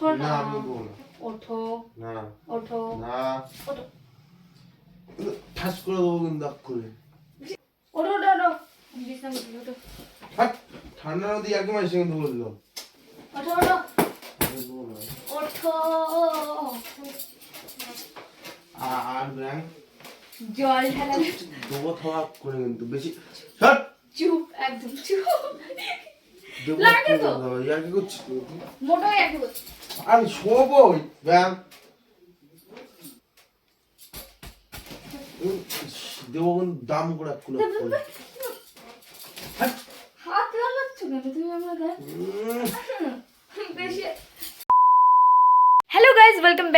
ওঠো না ওঠো না ওঠো না ওঠো ঠাস করে দেবো কিন্তু করে ওঠো ওঠো ওঠো ঠান্ডা নদী একদম এসে কিন্তু বলল ওঠো ওঠো। ওঠো আর ব্যাং জল ঢালাবে দেবো থাক করে কিন্তু বেশি চুপ একদম চুপ আমি শোবো ব্যাং দেবো দাম করে এক কিলো করে। হাট। হাত লাগাচ্ছ কেন? তুমি আমাদের বেশি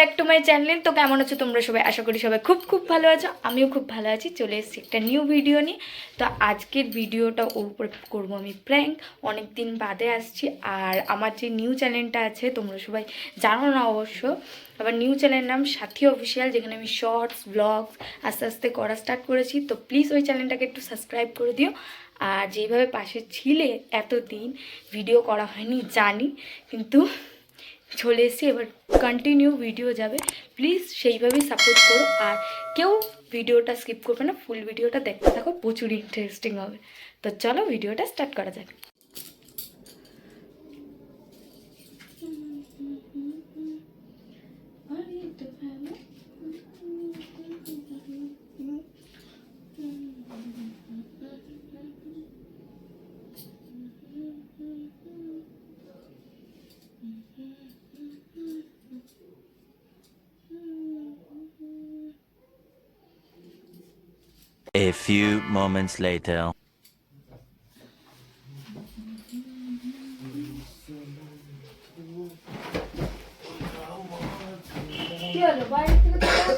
ব্যাক টু মাই চ্যানেল তো কেমন আছো তোমরা সবাই? আশা করি সবাই খুব খুব ভালো আছো। আমিও খুব ভালো আছি। চলে এসেছি একটা নিউ ভিডিও নিয়ে। তো আজকের ভিডিওটা ওর উপর করব আমি প্র্যাঙ্ক অনেক দিন বাদে আসছি। আর আমার যে নিউ চ্যানেলটা আছে, তোমরা সবাই জানো না অবশ্য। আবার নিউ চ্যানেলের নাম সাথী অফিসিয়াল যেখানে আমি শর্টস ব্লগস আস্তে আস্তে করা স্টার্ট করেছি। তো প্লিজ ওই চ্যানেলটাকে একটু সাবস্ক্রাইব করে দিও। আর যেইভাবে পাশে ছিলে, এতদিন ভিডিও করা হয়নি, জানি। কিন্তু চলে এসেছি, এবার কন্টিনিউ ভিডিও যাবে। প্লিজ সেইভাবেই সাপোর্ট করো। আর কেউ ভিডিওটা স্কিপ করবে না ফুল ভিডিওটা দেখতে থাকো, প্রচুর ইন্টারেস্টিং হবে। তো চলো ভিডিওটা স্টার্ট করা যাক। A few moments later. কি হলো বাইরে থেকে তো আসো।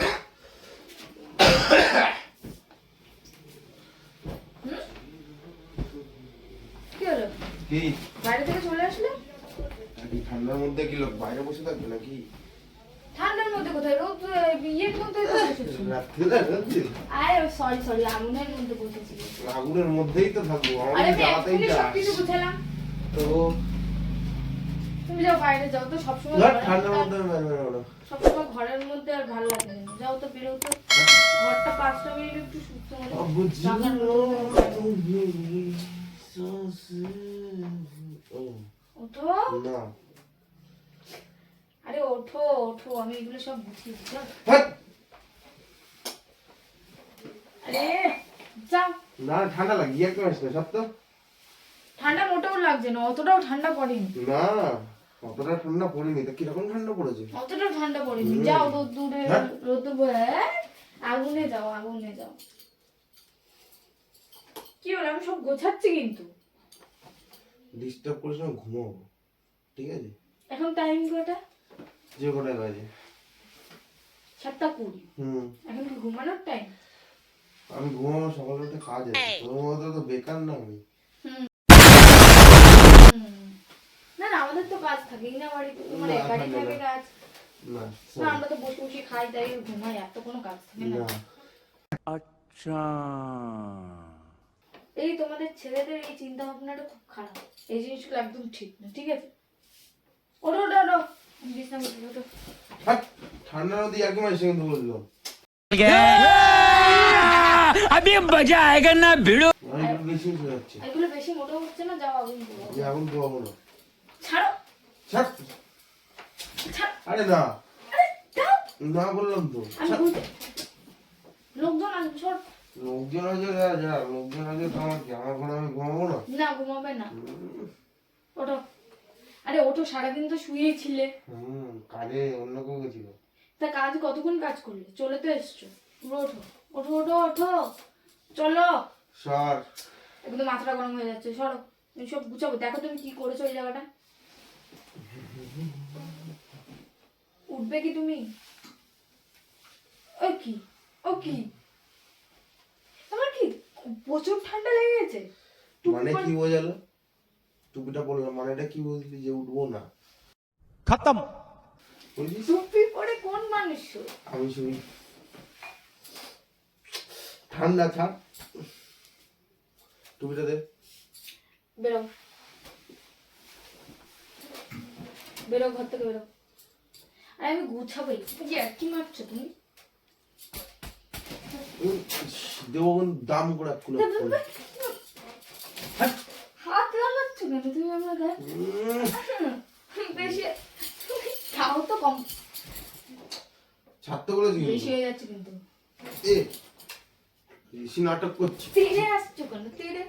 হুম? কি হলো কি বাইরে থেকে চলে আসলে এই ঠান্ডার মধ্যে কি লোক বাইরে বসে থাকবে নাকি ঠান্ডার মধ্যে কোথায় রোদ ইয়ের মধ্যে আরে সরি সরি আগুনের মধ্যে বসেছি। আগুনের মধ্যেই তো থাকব আমি জ্বালাতেই বুঝালাম তো তুমি যাও বাইরে যাও তো সবসময় ঘরের ঠান্ডার মধ্যে মধ্যে আমি না। সবসময় ঘরের মধ্যে আর ভালো লাগে না। যাও তো বেরো তো। ঘরটা পাঁচটা মিনিট একটু সুস্থ মনে বুঝি ওঠো না। আরে ওঠো ওঠো আমি এগুলো সব বুঝিয়ে দিচ্ছি আরে যাও। না ঠান্ডা লাগে কেমন আসবে সব তো ঠান্ডা মোটেও লাগছে না অতটাও ঠান্ডা পড়েনি। না অতটা ঠান্ডা পড়েনি তো কীরকম ঠান্ডা পড়েছে? অতটাও ঠান্ডা পড়েনি। যাও রোদ্দুরে? রোদ্দুর? আগুনে যাও আগুনে যাও। কি হলো আমি সব গোছাচ্ছি কিন্তু। ডিস্টার্ব করিস না ঘুমাবো। ঠিক আছে? এখন টাইম কটা? যে কটায় বাজে সাতটা কুড়ি। হুম। এখন কি ঘুমানোর টাইম আমি ঘুমাবো সকালে উঠে কাজ আছে। তোর মতো তো বেকার না আমি। না না আমাদের তো কাজ থাকেই না বাড়িতে তোমার একারই থাকে থাকে কাজ। না না আমরা তো বসে বসে খাই দাই ঘুমাই এত কোনো কাজ থাকে না। না। Acha. এই তোমাদের ছেলেদের এই চিন্তা ভাবনাটা খুব খারাপ। এই জিনিসগুলো একদম ঠিক না ঠিক আছে? ওঠো ওঠো। ঠান্ডা নদী একদম এসে কিন্তু বলল আমি মজা আয়গা না ভিড়ো বেশি আরে না না বললাম তো লোকজন আছে লোকজন আসবে তো আমার জামা ঘোড়া আমি ঘুমাবো না? না ঘুমাবে না। ওটা আরে ওঠো সারাদিন তো শুয়েই ছিলে। হুম কাজে অন্য কেউ গেছিল। তা কাজ কতক্ষণ কাজ করলে? চলে তো এসছো। পুরো ওঠো ওঠো ওঠো ওঠো। চলো। সর। একদম মাথাটা গরম হয়ে যাচ্ছে সরো। তুমি সব গুছাবো। দেখো তুমি কি করেছ ওই জায়গাটা। উঠবে কি তুমি? ও কি? ও কি? তোমার কি প্রচুর ঠান্ডা লেগে গেছে মানে কি বোঝালো? টুপিটা পরলাম মানে কি বুঝলি যে উঠবো না? খতম। বুঝলি টুপি পরে কোন মানুষ? আমি শুনি। ঠান্ডা ছাড়। টুপিটা দে। বেরো। বেরো ঘর থেকে বেরো। আর আমি গুছাবো যে কি মারছো তুমি। দেবো দাম করে খুলে খুলে তুমি আমার গায়ে বেশি খাও তো কম। ছাড়তে বলেছি বেশি হয়ে যাচ্ছে কিন্তু। এ বেশি নাটক করছি। তেড়ে আসছো কেন? তেড়ে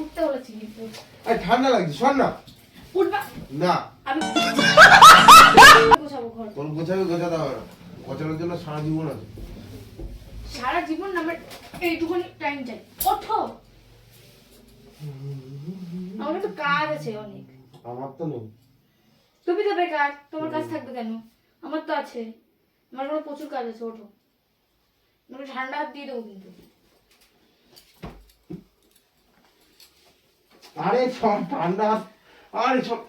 উঠতে বলেছি কিন্তু। আরে ঠান্ডা লাগছে শোন না। উঠবা। না। আমি গোছাবো ঘর। তোর গোছাবে গোছাতে হবে না। গোছানোর জন্য সারা জীবন আছে। সারা জীবন আমার এইটুকুনি টাইম চাই। ওঠো। আমার তো কাজ আছে অনেক। আমার তো নেই। তুমি তো বেকার তোমার কাজ থাকবে কেন? আমার তো আছে। আমার কোনো প্রচুর কাজ আছে ওঠো। আমাকে ঠান্ডা হাত দিয়ে দেবো কিন্তু। আরে সব ঠান্ডা হাত আরে সব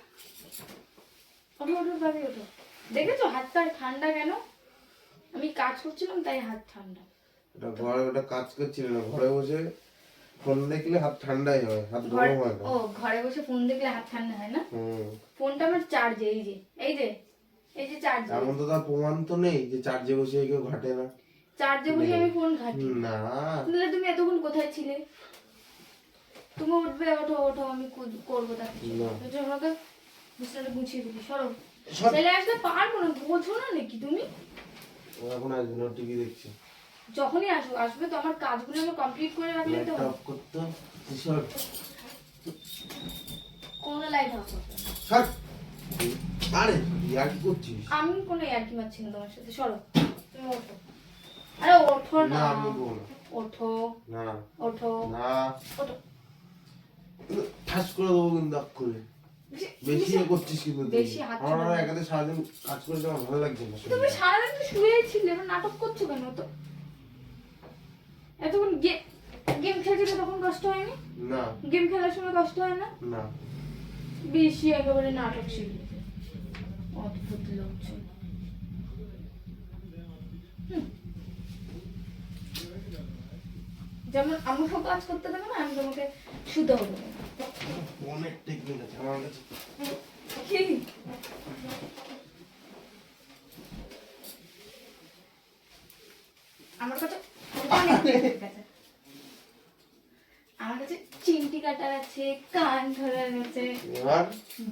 ওঠো ওঠো ওঠো দেখেছ হাতটা ঠান্ডা কেন? আমি কাজ করছিলাম তাই হাত ঠান্ডা। এটা ঘরে ওটা কাজ করছিল না ঘরে বসে ফোন দেখলে হাত ঠান্ডাই হয় হাত গরম হয় না। ও ঘরে বসে ফোন দেখলে হাত ঠান্ডা হয় না? হুম। ফোনটা আমার চার্জে এই যে এই যে এই যে চার্জে এমন তো তার প্রমাণ তো নেই যে চার্জে বসে কেউ ঘাটে না। চার্জে বসে আমি ফোন ঘাটি। না। তাহলে তুমি এতক্ষণ কোথায় ছিলে? তুমি উঠবে ওঠো ওঠো আমি কর- করব তাকে। না। বুঝছ আমাকে বিছানাটা গুছিয়ে দিবি সরো। সর। ছেলে আসলে পারব না বোঝো না নাকি তুমি? ও এখন আসবে না টিভি দেখছে। যখনই আসো আসবে তো আমার কাজগুলো আমি কমপ্লিট করে রাখলে তো করতে সর কোনো লাইট অফ করতে হবে আরে ইয়ার কি করছিস? আমি কোনো ইয়ার্কি মারছি না তোমার সাথে সরো। তুমি ওঠো। আরে ওঠো না আমি না। ওঠো। না। ওঠো। না। ওঠো। ঠাস করে দেবো কিন্তু করে। বেশি- করছিস কিন্তু বেশি হাত আমার একাতে সারাদিন কাজ আমার ভালো লাগছে না তুমি সারাদিন শুয়েছিলে নাটক করছ কেন? তো এতক্ষণ গেম গেম খেলছিলে তখন কষ্ট হয়নি? না। গেম খেলার সময় কষ্ট হয় না? না। বেশি একেবারে নাটক শিখেছে। অদ্ভুত লোকজন। যেমন আমাকেও কাজ করতে দেবে না আমি তোমাকে শুতে হবে। অনেক টেকনিক আছে আমার কাছে। আমার কাছে। আমার কাছে চিমটি কাটার আছে কান ধরার আছে এবার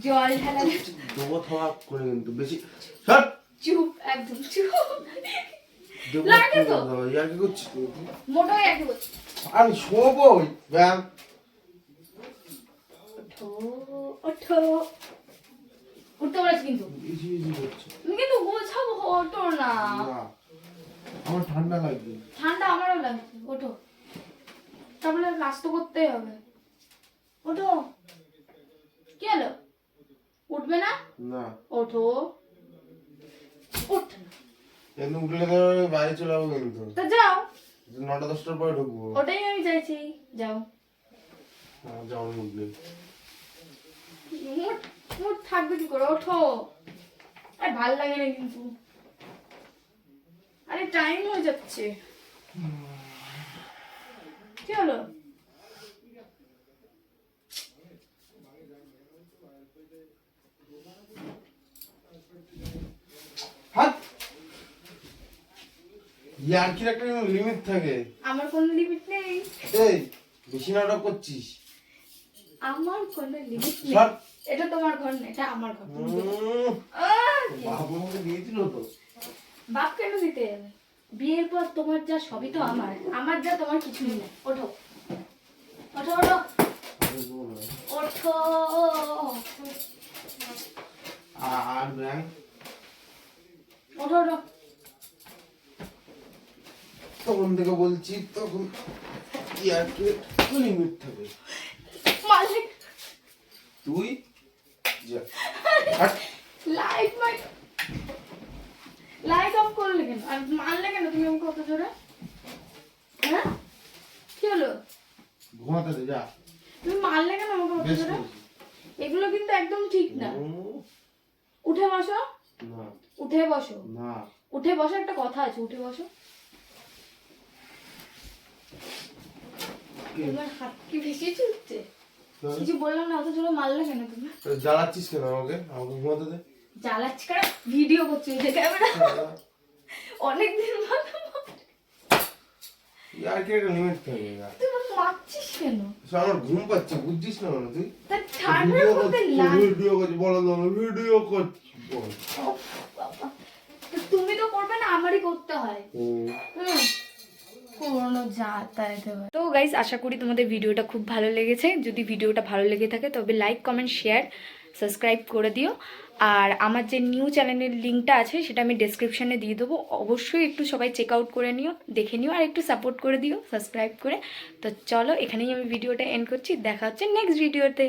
জল ঢালার আছে। দেবো থাওয়া করে কিন্তু বেশি। সর! চুপ একদম চুপ। লাগে তো। ইয়ার কি করছিস? তুই? মোটাই আমি শোবই ব্যায়াম ওঠো ওঠো। উঠতে বলেছি কিন্তু। কিন্তু গোছাবো ওঠো না আমার ঠান্ডা লাগবে। ঠান্ডা কাজ তো করতেই হবে। ওঠো। কি হলো? উঠবে না? না। ওঠো। উঠছে না উঠলে তো বাইরে চলে যাব কিন্তু। তা যাও। নটা দশটার পরে ঢুকবো। ওটাই আমি চাইছি। যাও। যাওয়ার মুড নেই মুড মুড থাকবে কি করে? ওঠো। আরে ভালো লাগে না কিন্তু। আরে টাইম হয়ে যাচ্ছে। কি হলো? ইয়ার্কির একটা লিমিট থাকে? আমার কোনো লিমিট নেই। এই বেশি নাটক করছিস? আমার কোনো লিমিট নেই। এটা তোমার ঘর না এটা আমার ঘর? বাবু আমাকে দিয়েছিল তো। বাপ কেন দিতে যাবে? বিয়ের পর তোমার যা সবই তো আমার। আমার যা তোমার কিছুই নেই। ওঠো। ওঠো ওঠো। ওঠো আর ব্যাংক? ওঠো ওঠো তখন থেকে বলছি তখন লিমিট থাকে মালিক। তুই? যা। লাইট মাই লাইট অফ করলে কেন? আর মারলে কেন তুমি আমাকে কত জোরে? হ্যাঁ? কি হলো? ঘুমাতে দে যা। তুমি মারলে কেন আমাকে। এগুলো কিন্তু একদম ঠিক না। উঠে বসো। উঠে বসো। উঠে বসো একটা কথা আছে উঠে বসো। তোমার হাত কি বেশি চুলছে কিছু বললাম না অত জোরে মারলে কেন তুমি? জ্বালাচ্ছিস কেন আমাকে? আমাকে ঘুমাতে দে। জ্বালাচ্ছি কারণ ভিডিও করছি ওই যে ক্যামেরা অনেকদিন আর কি একটা লিমিট থাকে না তুই আমাকে মারছিস কেন? আমার ঘুম পাচ্ছে বুঝছিস না মানে তুই? ভিডিও করছি বলো। ভিডিও করছি বাবা। তো তুমি তো করবে না আমারই করতে হয়। হুম। তো গাইস আশা করি তোমাদের ভিডিওটা খুব ভালো লেগেছে। যদি ভিডিওটা ভালো লেগে থাকে তবে লাইক কমেন্ট শেয়ার সাবস্ক্রাইব করে দিও। আর আমার যে নিউ চ্যানেলের লিঙ্কটা আছে, সেটা আমি ডেসক্রিপশানে দিয়ে দেবো। অবশ্যই একটু সবাই চেক আউট করে নিও, দেখে নিও, আর একটু সাপোর্ট করে দিও সাবস্ক্রাইব করে। তো চলো, এখানেই আমি ভিডিওটা এন্ড করছি। দেখা হচ্ছে নেক্সট ভিডিওতে